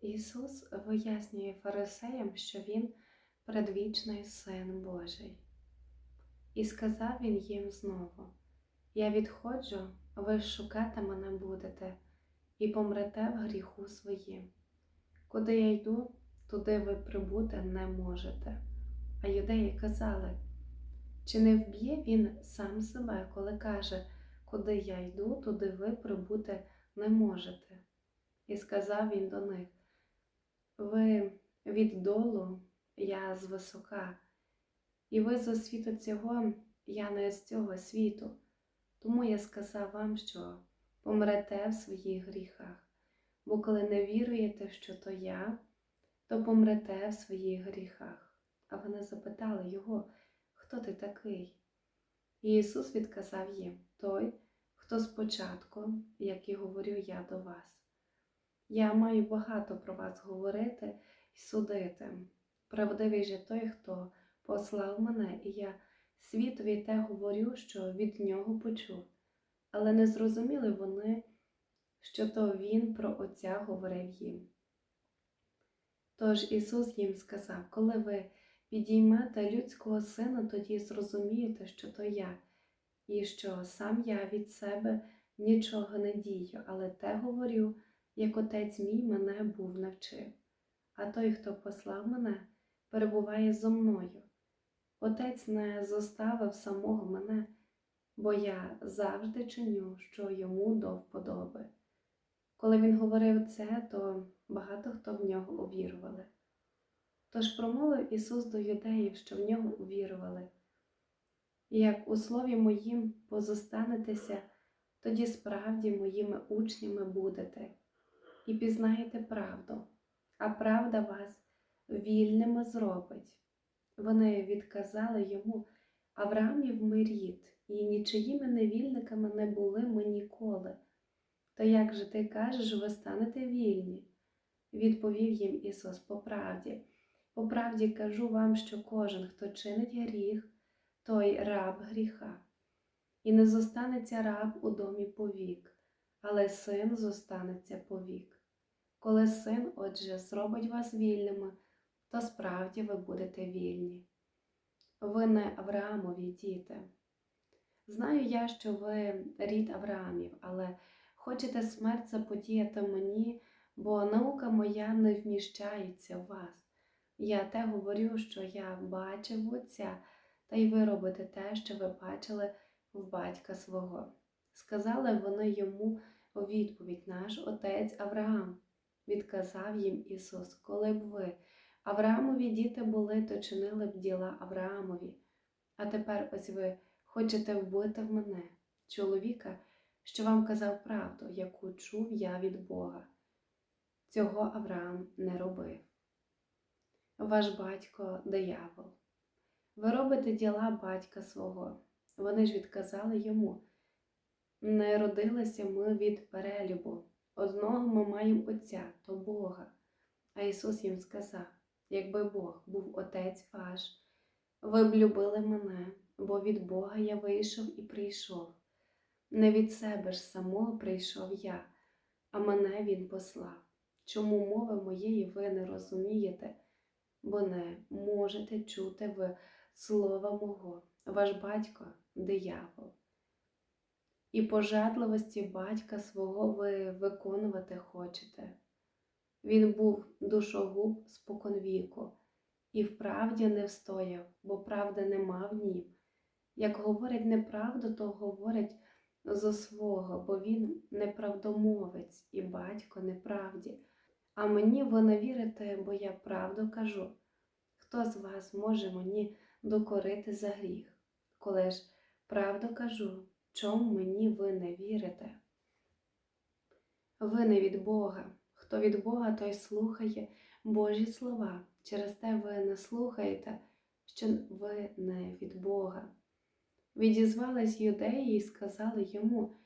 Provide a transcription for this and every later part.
Ісус вияснює фарисеям, що Він предвічний Син Божий. І сказав Він їм знову: Я відходжу, ви шукати мене будете, і помрете в гріху своїм. Куди я йду, туди ви прибути не можете. А юдеї казали, чи не вб'є він сам себе, коли каже, куди я йду, туди ви прибути не можете. І сказав він до них: Ви віддолу, я звисока, і ви з світу цього, я не з цього світу. Тому я сказав вам, що помрете в своїх гріхах, бо коли не віруєте, що то я, то помрете в своїх гріхах. А вони запитали його, хто ти такий? І Ісус відказав їм той, хто спочатку, як і говорю я до вас. Я маю багато про вас говорити і судити. Правдивий же той, хто послав мене, і я світові те говорю, що від нього почув, але не зрозуміли вони, що то Він про Отця говорив їм. Тож Ісус їм сказав, коли ви підіймете людського сина, тоді зрозумієте, що то я, і що сам я від себе нічого не дію, але те говорю, як отець мій мене був навчив. А той, хто послав мене, перебуває зо мною. Отець не зоставив самого мене, бо я завжди чиню, що йому до вподоби. Коли він говорив це, то багато хто в нього увірували. Тож промовив Ісус до юдеїв, що в нього увірували. І Як у слові моїм позостанетеся, тоді справді моїми учнями будете і пізнаєте правду, а правда вас вільними зробить. Вони відказали йому Авраамів ми рід, і нічиїми невільниками не були ми ніколи. То як же ти кажеш, ви станете вільні? Відповів їм Ісус по правді. По правді кажу вам, що кожен, хто чинить гріх, той раб гріха. І не зостанеться раб у домі повік, але син зостанеться повік. Коли син, отже, зробить вас вільними, то справді ви будете вільні. Ви не Авраамові діти. Знаю я, що ви рід Авраамів, але хочете смерть заподіяти мені, бо наука моя не вміщається в вас. Я те говорю, що я бачив Отця, та й ви робите те, що ви бачили в батька свого. Сказали вони йому у відповідь наш отець Авраам. Відказав їм Ісус, коли б ви, Авраамові діти були, то чинили б діла Авраамові. А тепер ось ви хочете вбити в мене, чоловіка, що вам казав правду, яку чув я від Бога. Цього Авраам не робив. Ваш батько диявол. Ви робите діла батька свого. Вони ж відказали йому. Не родилися ми від перелюбу. Одного ми маємо Отця, то Бога. А Ісус їм сказав: якби Бог був Отець ваш, ви б любили мене, бо від Бога я вийшов і прийшов. Не від себе ж самого прийшов я, а мене Він послав. Чому мови моєї ви не розумієте, бо не можете чути ви слова мого, ваш батько диявол. І пожадливості батька свого ви виконувати хочете. Він був душогуб споконвіку, і вправді не встояв, бо правди нема в нім. Як говорить неправду, то говорить зо свого, бо він неправдомовець і батько неправді. А мені ви не вірите, бо я правду кажу. Хто з вас може мені докорити за гріх? Коли ж правду кажу, чому мені ви не вірите? Ви не від Бога. Хто від Бога, той слухає Божі слова. Через те ви не слухаєте, що ви не від Бога. Відізвались юдеї і сказали йому,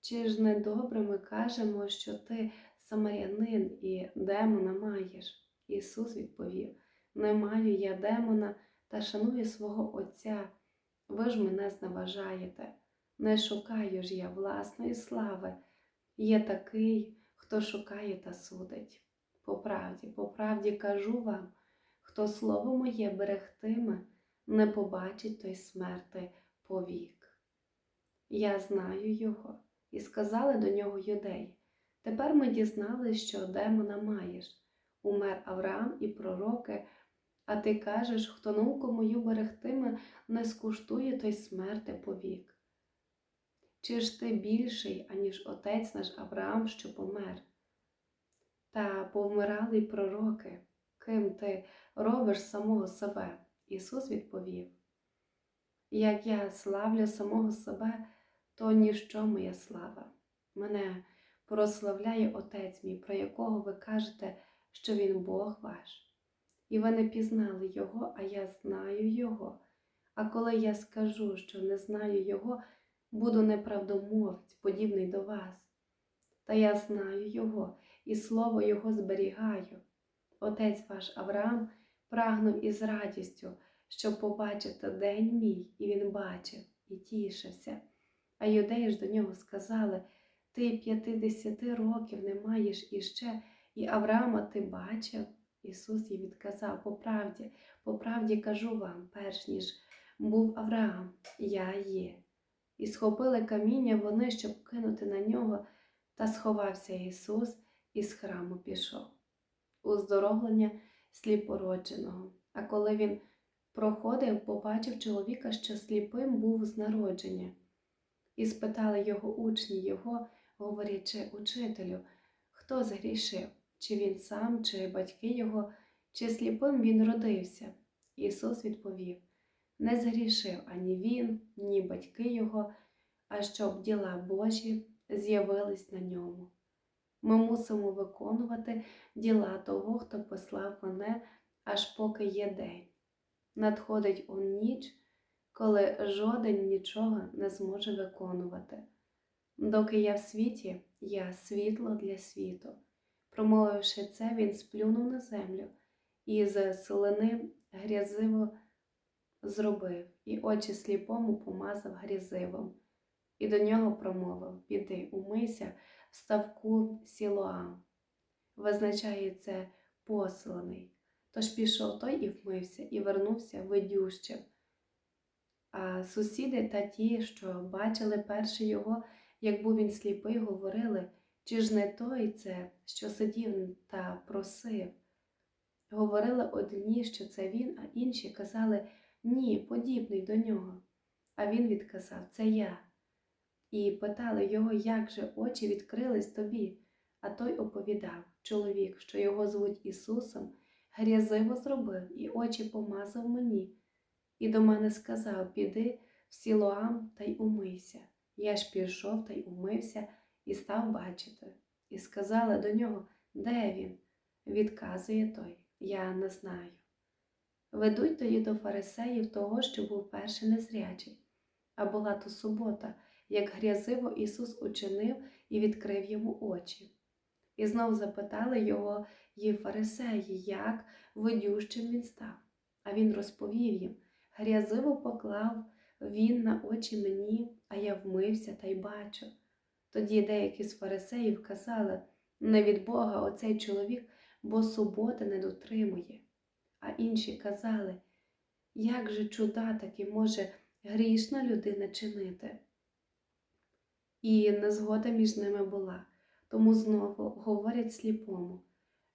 чи ж недобре ми кажемо, що ти самарянин і демона маєш? Ісус відповів: Не маю я демона та шаную свого Отця. Ви ж мене зневажаєте. Не шукаю ж я власної слави. Є такий, хто шукає та судить. По правді, по правді кажу вам, хто слово моє берегтиме, не побачить той смерти повік. Я знаю його, і сказали до нього юдеї. Тепер ми дізнались, що демона маєш. Умер Авраам і пророки, а ти кажеш, хто науку мою берегтиме, не скуштує той смерти повік. Чи ж ти більший, аніж отець наш Авраам, що помер? Та повмирали й пророки, ким ти робиш самого себе? Ісус відповів: Як я славлю самого себе, то ніщо моя слава. Мене прославляє Отець мій, про якого ви кажете, що Він Бог ваш. І ви не пізнали Його, а я знаю Його. А коли я скажу, що не знаю Його, буду неправдомовець, подібний до вас. Та я знаю Його, і слово Його зберігаю. Отець ваш Авраам прагнув із радістю, щоб побачити день мій, і він бачив і тішився. А юдеї ж до нього сказали: Ти п'ятидесяти років не маєш іще, і Авраама ти бачив. Ісус їй відказав по правді, по правді кажу вам, перш ніж був Авраам, я є. І схопили каміння вони, щоб кинути на нього, та сховався Ісус і з храму пішов. Уздоровлення сліпородженого. А коли він проходив, побачив чоловіка, що сліпим був з народження. І спитали його учні його, говорячи учителю, хто згрішив, чи він сам, чи батьки його, чи сліпим він родився. Ісус відповів: Не згрішив ані він, ні батьки його, а щоб діла Божі з'явились на ньому. Ми мусимо виконувати діла того, хто послав мене, аж поки є день. Надходить он ніч, коли жоден нічого не зможе виконувати. Доки я в світі, я світло для світу. Промовивши це, він сплюнув на землю і з селени грязиво зробив, і очі сліпому помазав грязивом. І до нього промовив Піди, умийся в ставку Сілоам. Визначає це посланий. Тож пішов той і вмився, і вернувся видющим. А сусіди та ті, що бачили перше його, як був він сліпий, говорили, чи ж не той це, що сидів та просив. Говорили одні, що це він, а інші казали ні, подібний до нього. А він відказав Це я. І питали його, як же очі відкрились тобі. А той оповідав чоловік, що його звуть Ісусом, грязиво зробив і очі помазав мені. І до мене сказав Піди в Сілоам та й умийся. Я ж пішов та й умився і став бачити. І сказали до нього, де він? Відказує той, я не знаю. Ведуть тоді до фарисеїв того, що був перший незрячий. А була то субота, як грязиво Ісус учинив і відкрив йому очі. І знов запитали його її фарисеї, як видющим він став. А він розповів їм грязиво поклав він на очі мені, а я вмився та й бачу. Тоді деякі з фарисеїв казали не від Бога оцей чоловік, бо суботи не дотримує. А інші казали, як же чуда таки може грішна людина чинити? І незгода між ними була, тому знову говорять сліпому,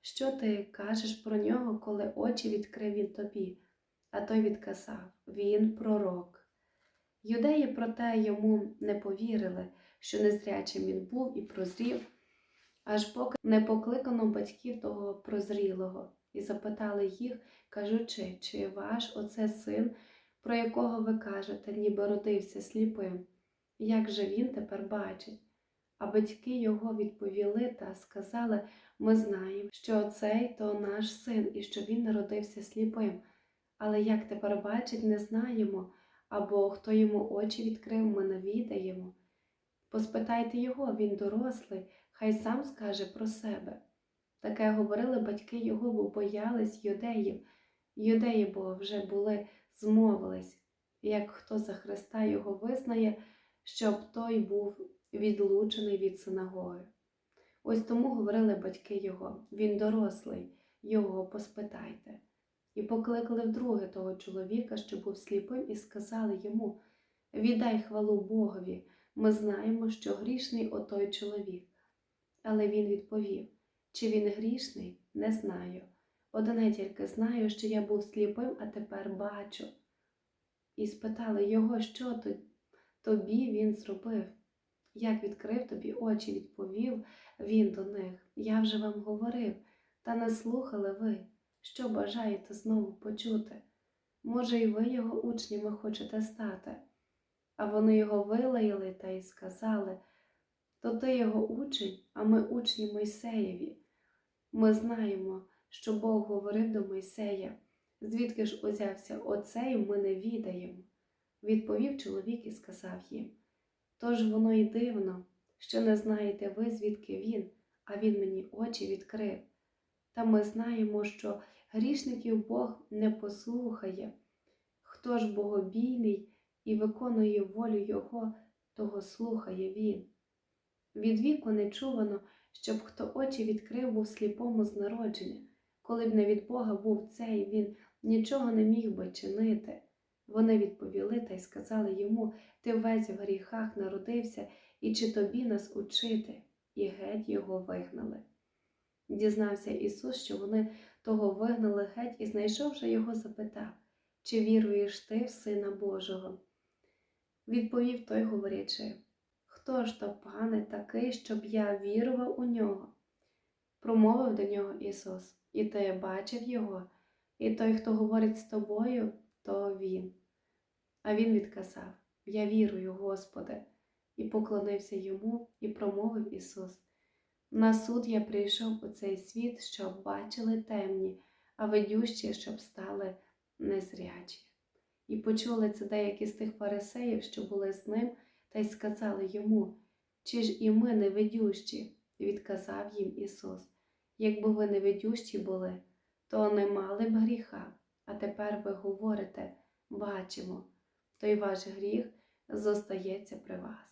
що ти кажеш про нього, коли очі відкрив він тобі? А той відказав він пророк. Юдеї, проте йому не повірили, що незрячим він був і прозрів, аж поки не покликано батьків того прозрілого, і запитали їх, кажучи, чи ваш оце син, про якого ви кажете, ніби родився сліпим, як же він тепер бачить? А батьки його відповіли та сказали: ми знаємо, що цей то наш син, і що він народився сліпим. Але як тепер бачить, не знаємо, або хто йому очі відкрив, ми не відаємо. Поспитайте його, він дорослий, хай сам скаже про себе. Таке говорили батьки його, бо боялись юдеїв. Юдеї, бо вже були, змовились, як хто за Христа його визнає, щоб той був відлучений від синагоги. Ось тому говорили батьки його, він дорослий, його поспитайте. І покликали вдруге того чоловіка, що був сліпим, і сказали йому Віддай хвалу Богові, ми знаємо, що грішний отой чоловік. Але він відповів чи він грішний, не знаю. Одне тільки знаю, що я був сліпим, а тепер бачу. І спитали його, що тобі він зробив. Як відкрив тобі очі, відповів він до них. Я вже вам говорив, та не слухали ви, що бажаєте знову почути. Може, і ви його учнями хочете стати. А вони його вилаяли та й сказали, то ти його учень, а ми учні Мойсеєві. Ми знаємо, що Бог говорив до Мойсея, звідки ж узявся оцей, ми не відаємо. Відповів чоловік і сказав їм. Тож воно й дивно, що не знаєте ви, звідки він, а він мені очі відкрив. Та ми знаємо, що грішників Бог не послухає. Хто ж богобійний і виконує волю Його, того слухає він. Від віку не чувано, щоб хто очі відкрив був сліпому з народження. Коли б не від Бога був цей, він нічого не міг би чинити. Вони відповіли та й сказали йому Ти весь в гріхах народився, і чи тобі нас учити? І геть його вигнали. Дізнався Ісус, що вони того вигнали геть, і, знайшовши його, запитав, чи віруєш ти в Сина Божого? Відповів той, говорячи, Хто ж то, пане, такий, щоб я вірував у нього? Промовив до нього Ісус, і ти бачив його, і той, хто говорить з тобою, то він. А він відказав Я вірую, Господи, і поклонився йому, і промовив Ісус. На суд я прийшов у цей світ, щоб бачили темні, а видющі, щоб стали незрячі. І почули це деякі з тих фарисеїв, що були з ним, та й сказали йому, чи ж і ми не видющі? Відказав їм Ісус, якби ви не видющі були, то не мали б гріха, а тепер ви говорите, бачимо, той ваш гріх зостається при вас.